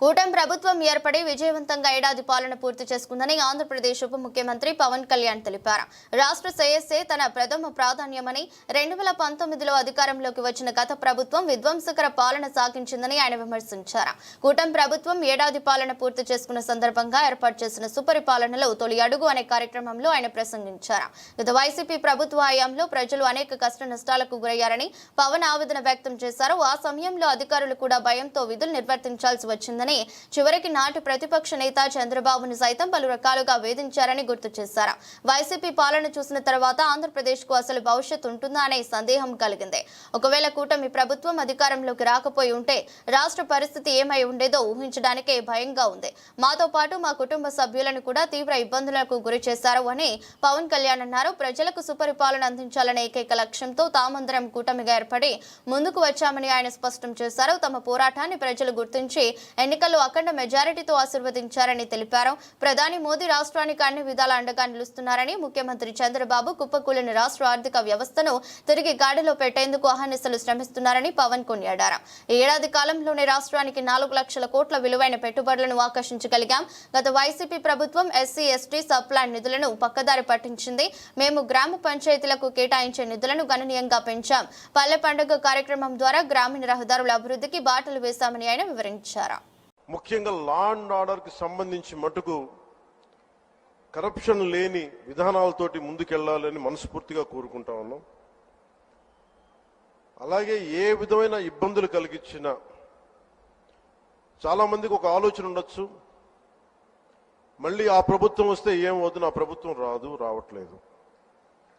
కూటమి ప్రభుత్వం ఏర్పడి విజయవంతంగా ఏడాది పాలన పూర్తి చేసుకుందని ఆంధ్రప్రదేశ్ ఉప ముఖ్యమంత్రి పవన్ కళ్యాణ్ తెలిపారు. రాష్ట్ర శ్రేయస్సే తన ప్రథమ ప్రాధాన్యమని రెండు వేల పంతొమ్మిదిలో అధికారంలోకి వచ్చిన గత ప్రభుత్వం విధ్వంసకర పాలన సాగించిందని ఆయన విమర్శించారు. కూటమి ప్రభుత్వం ఏడాది పాలన పూర్తి చేసుకున్న సందర్భంగా ఏర్పాటు చేసిన సుపరిపాలనలో తొలి అడుగు అనే కార్యక్రమంలో ఆయన ప్రసంగించారు. గత వైసీపీ ప్రభుత్వ హయాంలో ప్రజలు అనేక కష్ట నష్టాలకు గురయ్యారని పవన్ ఆవేదన వ్యక్తం చేశారు. ఆ సమయంలో అధికారులు కూడా భయంతో విధులు నిర్వర్తించాల్సి వచ్చిందని చివరికి నాటి ప్రతిపక్ష నేత చంద్రబాబును సైతం పలు రకాలుగా వేధించారని గుర్తు చేశారు. వైసీపీ పాలన చూసిన తర్వాత ఆంధ్రప్రదేశ్కు అసలు భవిష్యత్తు ఉంటుందా అనే సందేహం కలిగింది. ఒకవేళ కూటమి ప్రభుత్వం అధికారంలోకి రాకపోయి ఉంటే రాష్ట్ర పరిస్థితి ఏమై ఉండేదో ఊహించడానికే భయంగా ఉంది. మాతో పాటు మా కుటుంబ సభ్యులను కూడా తీవ్ర ఇబ్బందులకు గురి చేశారు అని పవన్ కళ్యాణ్ అన్నారు. ప్రజలకు సుపరిపాలన అందించాలనే ఏకైక లక్ష్యంతో తామందరం కూటమిగా ఏర్పడి ముందుకు వచ్చామని ఆయన స్పష్టం చేశారు. తమ పోరాటాన్ని ప్రజలు గుర్తించి ఎన్నికల్లో అఖండ మెజారిటీతో ఆశీర్వదించారని తెలిపారు. ప్రధాని మోదీ రాష్ట్రానికి అన్ని విధాల అండగా నిలుస్తున్నారని ముఖ్యమంత్రి చంద్రబాబు కుప్పకూలిన రాష్ట్ర ఆర్థిక వ్యవస్థను తిరిగి గాడిలో పెట్టేందుకు అహర్నిశలు శ్రమిస్తున్నారని పవన్ కొనియాడారు. ఈ ఏడాది కాలంలోనే రాష్ట్రానికి నాలుగు లక్షల కోట్ల విలువైన పెట్టుబడులను ఆకర్షించగలిగాం. గత వైసీపీ ప్రభుత్వం ఎస్సీ ఎస్టీ సబ్ నిధులను పక్కదారి పట్టించింది. మేము గ్రామ పంచాయతీలకు కేటాయించే నిధులను గణనీయంగా పెంచాం. పల్లె పండుగ కార్యక్రమం ద్వారా గ్రామీణ రహదారుల అభివృద్ధికి బాటలు వేశామని ఆయన వివరించారు. ముఖ్యంగా లా అండ్ ఆర్డర్కి సంబంధించి మటుకు కరప్షన్ లేని విధానాలతోటి ముందుకెళ్ళాలని మనస్ఫూర్తిగా కోరుకుంటా ఉన్నాం. అలాగే ఏ విధమైన ఇబ్బందులు కలిగించిన చాలామందికి ఒక ఆలోచన ఉండొచ్చు. మళ్ళీ ఆ ప్రభుత్వం వస్తే ఏం వద్దు నా ప్రభుత్వం రాదు రావట్లేదు.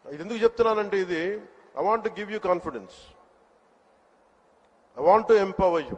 ఇది ఎందుకు చెప్తున్నానంటే ఇది I want give you confidence I want to empower you